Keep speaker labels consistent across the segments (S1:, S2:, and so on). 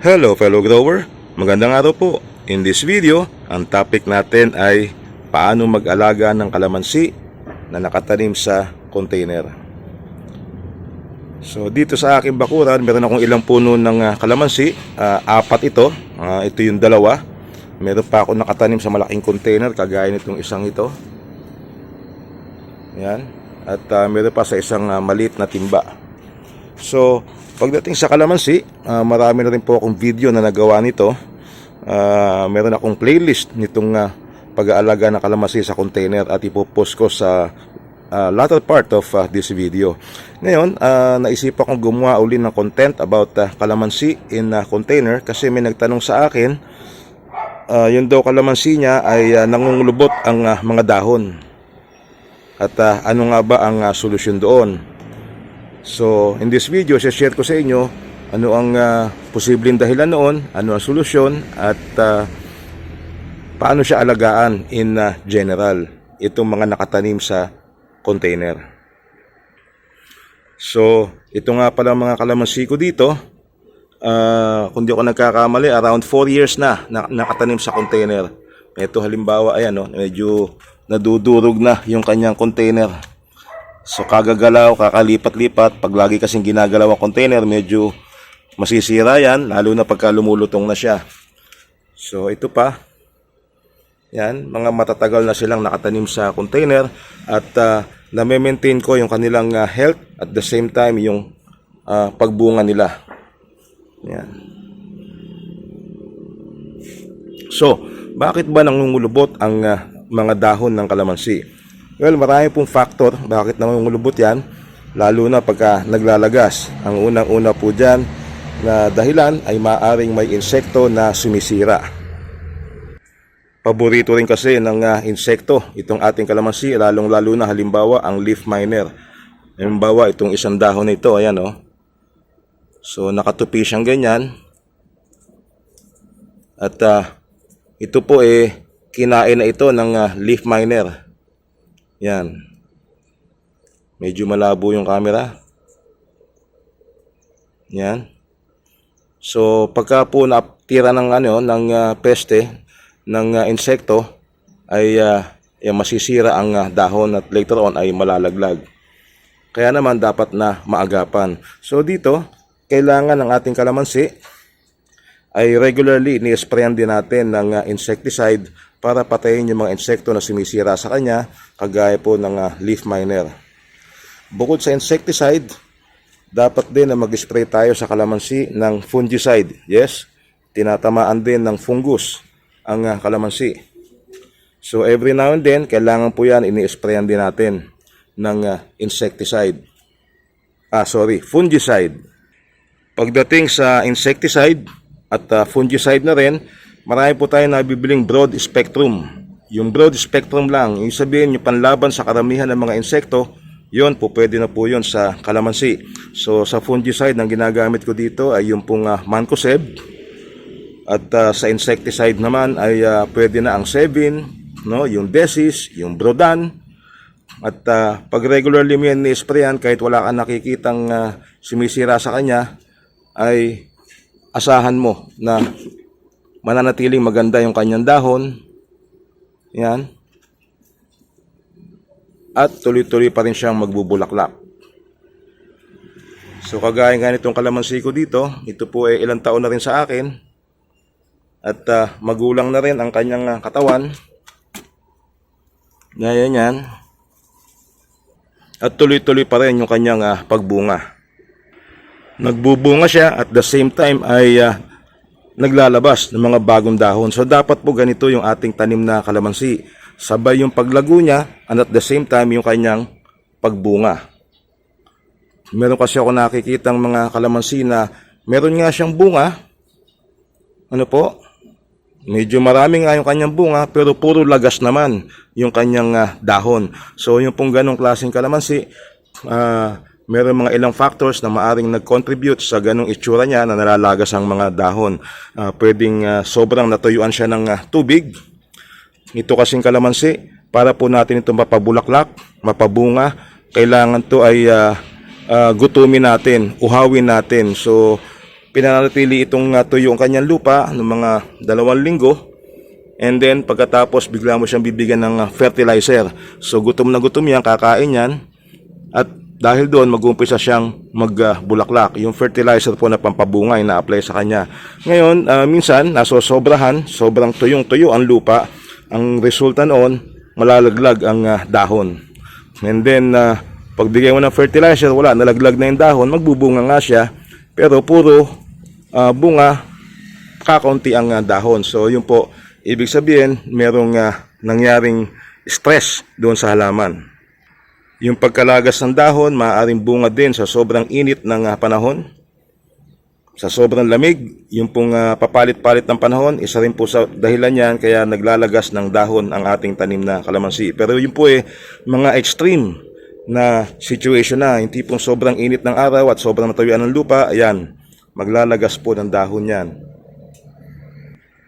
S1: Hello fellow grower, magandang araw po. In this video, ang topic natin ay paano mag-alaga ng kalamansi na nakatanim sa container. So dito sa aking bakuran, meron akong ilang puno ng ah, kalamansi, Ah, apat ito, Ah, ito yung dalawa. Meron pa ako nakatanim sa malaking container, kagaya nitong isang ito. Yan. At ah, meron pa sa isang ah, maliit na timba. So, pagdating sa kalamansi, ah, marami na rin po akong video na nagawa nito. Ah, meron akong playlist nitong ah, pag-aalaga ng kalamansi sa container at ipopost ko sa ah, latter part of ah, this video. Ngayon, ah, naisipan kong gumawa uli ng content about ah, kalamansi in ah, container kasi may nagtanong sa akin, ah, yun daw kalamansi niya ay ah, nangungulubot ang ah, mga dahon. At ah, ano nga ba ang ah, solusyon doon? So, in this video, share ko sa inyo ano ang ah, posibleng dahilan noon, ano ang solusyon, at ah, paano siya alagaan in ah, general, itong mga nakatanim sa container. So, ito nga pala mga kalamansi ko dito, ah, kung di ako nagkakamali, around 4 years na, na nakatanim sa container. Ito halimbawa, ayan, no, medyo nadudurog na yung kanyang container. So kagagalaw, kakalipat-lipat, pag lagi kasing ginagalaw ang container, medyo masisira yan, lalo na pagka lumulutong na siya. So ito pa, yan, mga matatagal na silang nakatanim sa container at uh, na-maintain ko yung kanilang ah, health at the same time yung ah, pagbunga nila. Yan. So, bakit ba nangungulubot ang ah, mga dahon ng kalamansi? Well, marami pong factor bakit nangungulubot yan, lalo na pagka naglalagas. Ang unang-una po dyan na dahilan ay maaring may insekto na sumisira. Paborito rin kasi ng ah, insekto itong ating kalamansi, lalong-lalo na halimbawa ang leaf miner. Halimbawa itong isang dahon na ito, ayan oh. So nakatupi siyang ganyan. At ah, ito po eh kinain na ito ng ah, leaf miner. Yan. Medyo malabo yung camera. Yan. So pagka po natira ng ano ng ah, peste ng ah, insekto ay ah, eh, masisira ang ah, dahon at later on ay malalaglag. Kaya naman dapat na maagapan. So dito, kailangan ng ating kalamansi ay regularly ni-sprayan din natin ng ah, insecticide para patayin yung mga insekto na sumisira sa kanya, kagaya po ng ah, leaf miner. Bukod sa insecticide, dapat din na mag-spray tayo sa kalamansi ng fungicide. Yes, tinatamaan din ng fungus ang ah, kalamansi. So every now and then, kailangan po yan ini-sprayan din natin ng ah, insecticide. Ah, sorry, fungicide. Pagdating sa insecticide at uh, fungicide na rin, marami po tayo nabibiling broad spectrum. Yung broad spectrum lang, yung sabihin yung panlaban sa karamihan ng mga insekto, yon po pwede na po yon sa kalamansi. So sa fungicide ang ginagamit ko dito ay yung pong uh, Mancozeb. At uh, sa insecticide naman ay uh, pwede na ang Sevin, no, yung Desis, yung Brodan. At uh, pag regularly mo yan ni-sprayan kahit wala kang nakikitang uh, sumisira sa kanya, ay asahan mo na mananatiling maganda yung kanyang dahon. Yan. At tuloy-tuloy pa rin siyang magbubulaklak. So kagaya nga nitong kalamansi ko dito, ito po ay ilang taon na rin sa akin. At ah, magulang na rin ang kanyang ah, katawan. Gaya yan. At tuloy-tuloy pa rin yung kanyang ah, pagbunga nagbubunga siya at the same time ay ah, naglalabas ng mga bagong dahon. So dapat po ganito yung ating tanim na kalamansi. Sabay yung paglago niya and at the same time yung kanyang pagbunga. Meron kasi ako nakikitang mga kalamansi na meron nga siyang bunga. Ano po? Medyo marami nga yung kanyang bunga pero puro lagas naman yung kanyang ah, dahon. So yung pong ganong klaseng kalamansi, ah meron mga ilang factors na maaring nag-contribute sa ganong itsura niya na nalalagas ang mga dahon. Ah, pwedeng ah, sobrang natuyuan siya ng ah, tubig. Ito kasing kalamansi, para po natin ito mapabulaklak, mapabunga, kailangan to ay ah, ah, gutumin natin, uhawin natin. So, pinanatili itong uh, tuyo ang kanyang lupa ng mga dalawang linggo. And then pagkatapos bigla mo siyang bibigyan ng uh, fertilizer. So gutom na gutom yan, kakain yan. At dahil doon mag-umpisa siyang magbulaklak. yung fertilizer po na pampabunga ay na-apply sa kanya. Ngayon, uh, minsan nasosobrahan, sobrang tuyong-tuyo ang lupa. Ang resulta noon, malalaglag ang uh, dahon. And then, uh, pagbigay mo ng fertilizer, wala, nalaglag na yung dahon, magbubunga nga siya. Pero puro uh, bunga, kakaunti ang uh, dahon. So, yun po, ibig sabihin, merong uh, nangyaring stress doon sa halaman. Yung pagkalagas ng dahon, maaaring bunga din sa sobrang init ng uh, panahon. Sa sobrang lamig, yung pong uh, papalit-palit ng panahon, isa rin po sa dahilan yan kaya naglalagas ng dahon ang ating tanim na kalamansi. Pero yun po eh, mga extreme na situation na, yung tipong sobrang init ng araw at sobrang natuyuan ng lupa, ayan, maglalagas po ng dahon yan.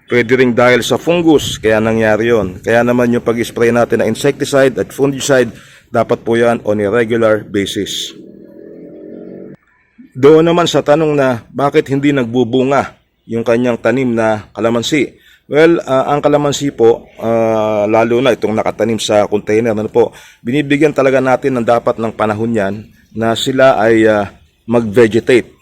S1: Pwede rin dahil sa fungus, kaya nangyari yon. Kaya naman yung pag-spray natin na insecticide at fungicide, dapat po yan on a regular basis. Doon naman sa tanong na bakit hindi nagbubunga yung kanyang tanim na kalamansi. Well, ah, ang kalamansi po, ah, lalo na itong nakatanim sa container, ano po, binibigyan talaga natin ng dapat ng panahon yan na sila ay ah, mag-vegetate.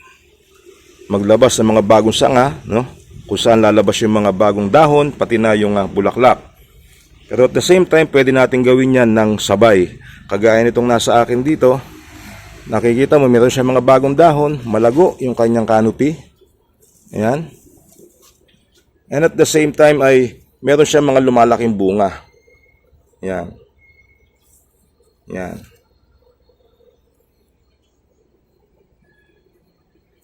S1: Maglabas ng mga bagong sanga, no? kung saan lalabas yung mga bagong dahon, pati na yung ah, bulaklak. Pero at the same time, pwede natin gawin yan ng sabay. Kagaya nitong nasa akin dito, nakikita mo meron siya mga bagong dahon, malago yung kanyang canopy. Ayan. And at the same time ay meron siya mga lumalaking bunga. Ayan. Ayan.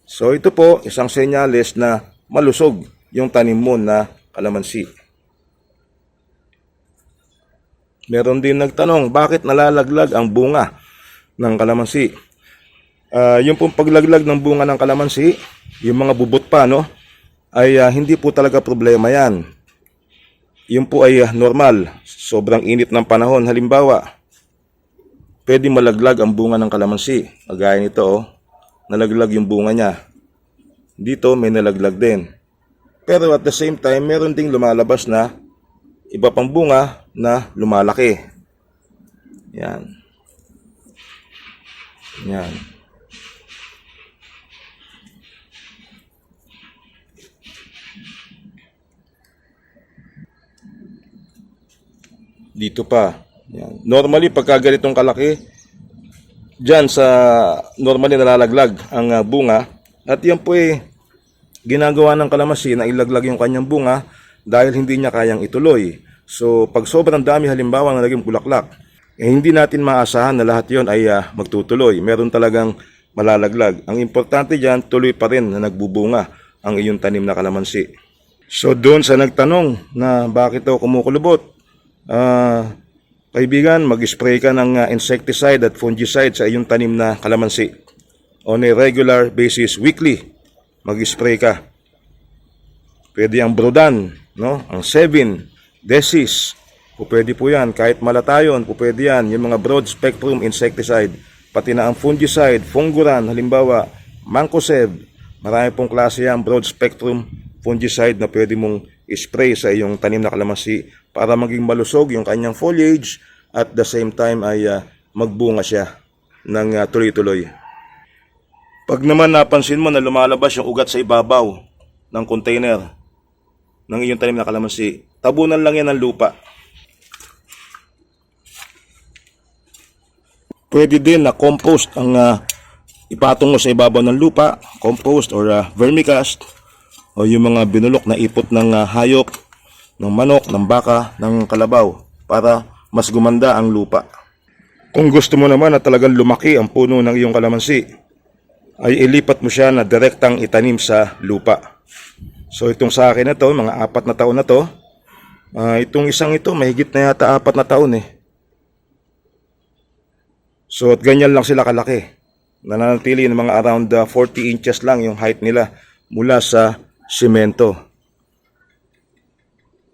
S1: So ito po, isang senyales na malusog yung tanim mo na kalamansi. Meron din nagtanong, bakit nalalaglag ang bunga ng kalamansi? Ah, yung pong paglaglag ng bunga ng kalamansi, yung mga bubot pa, no? Ay ah, hindi po talaga problema yan. Yun po ay ah, normal. Sobrang init ng panahon. Halimbawa, pwede malaglag ang bunga ng kalamansi. Kagaya nito, oh. Nalaglag yung bunga niya. Dito, may nalaglag din. Pero at the same time, meron ding lumalabas na iba pang bunga na lumalaki. Yan. Yan. Dito pa. Yan. Normally, pagka ganitong kalaki, dyan sa normally nalalaglag ang ah, bunga. At yan po eh, ginagawa ng kalamansi na ilaglag yung kanyang bunga dahil hindi niya kayang ituloy. So, pag sobrang dami halimbawa na naging bulaklak, eh, hindi natin maasahan na lahat yon ay ah, magtutuloy. Meron talagang malalaglag. Ang importante dyan, tuloy pa rin na nagbubunga ang iyong tanim na kalamansi. So, doon sa nagtanong na bakit daw kumukulubot, ah, kaibigan, mag-spray ka ng ah, insecticide at fungicide sa iyong tanim na kalamansi. On a regular basis, weekly, mag-spray ka. Pwede ang Brodan, no? Ang 7, Desis. Po pwede po yan. Kahit malatayon, pwede yan. Yung mga broad spectrum insecticide. Pati na ang fungicide, funguran, halimbawa, mancozeb. Marami pong klase yan, broad spectrum fungicide na pwede mong spray sa iyong tanim na kalamansi para maging malusog yung kanyang foliage at the same time ay ah, magbunga siya ng ah, tuloy-tuloy. Pag naman napansin mo na lumalabas yung ugat sa ibabaw ng container ng iyong tanim na kalamansi, tabunan lang yan ng lupa. Pwede din na compost ang ah, ipatong mo sa ibabaw ng lupa, compost or ah, vermicast o yung mga binulok na ipot ng ah, hayop, ng manok, ng baka, ng kalabaw para mas gumanda ang lupa. Kung gusto mo naman na talagang lumaki ang puno ng iyong kalamansi, ay ilipat mo siya na direktang itanim sa lupa. So itong sa akin na to, mga apat na taon na to, ah, itong isang ito, mahigit na yata apat na taon eh. So at ganyan lang sila kalaki. Nananatili ng mga around ah, 40 inches lang yung height nila mula sa simento.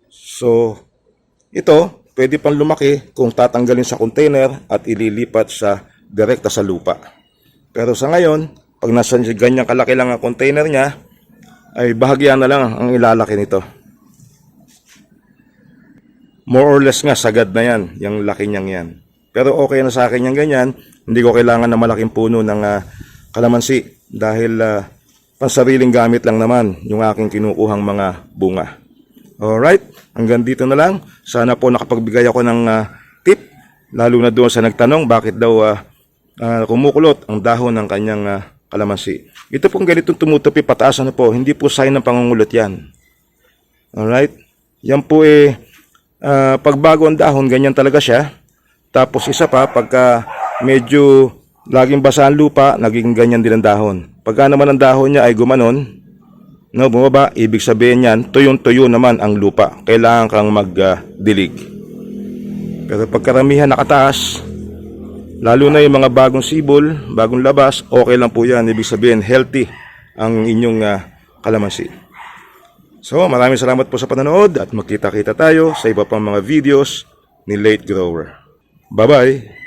S1: So ito, pwede pang lumaki kung tatanggalin sa container at ililipat sa direkta sa lupa. Pero sa ngayon, pag nasa ganyang kalaki lang ang container niya, ay bahagyan na lang ang ilalaki nito. More or less nga, sagad na yan, yung laki niyang yan. Pero okay na sa akin yung ganyan, hindi ko kailangan na malaking puno ng ah, kalamansi dahil ah, pansariling gamit lang naman yung aking kinukuhang mga bunga. Alright, hanggang dito na lang. Sana po nakapagbigay ako ng ah, tip, lalo na doon sa nagtanong bakit daw ah, ah, kumukulot ang dahon ng kanyang ah, kalamansi. Ito pong ganitong tumutupi pataas ano po, hindi po sign ng pangungulot yan. Alright, yan po eh, ah, pagbago ang dahon, ganyan talaga siya. Tapos isa pa, pagka medyo laging basa ang lupa, naging ganyan din ang dahon. Pagka naman ang dahon niya ay gumanon, no, bumaba, ibig sabihin yan, tuyong-tuyo naman ang lupa. Kailangan kang magdilig. Pero pagkaramihan nakataas, lalo na yung mga bagong sibol, bagong labas, okay lang po yan. Ibig sabihin, healthy ang inyong ah, kalamansi. So, maraming salamat po sa panonood at magkita-kita tayo sa iba pang mga videos ni Late Grower. Bye-bye!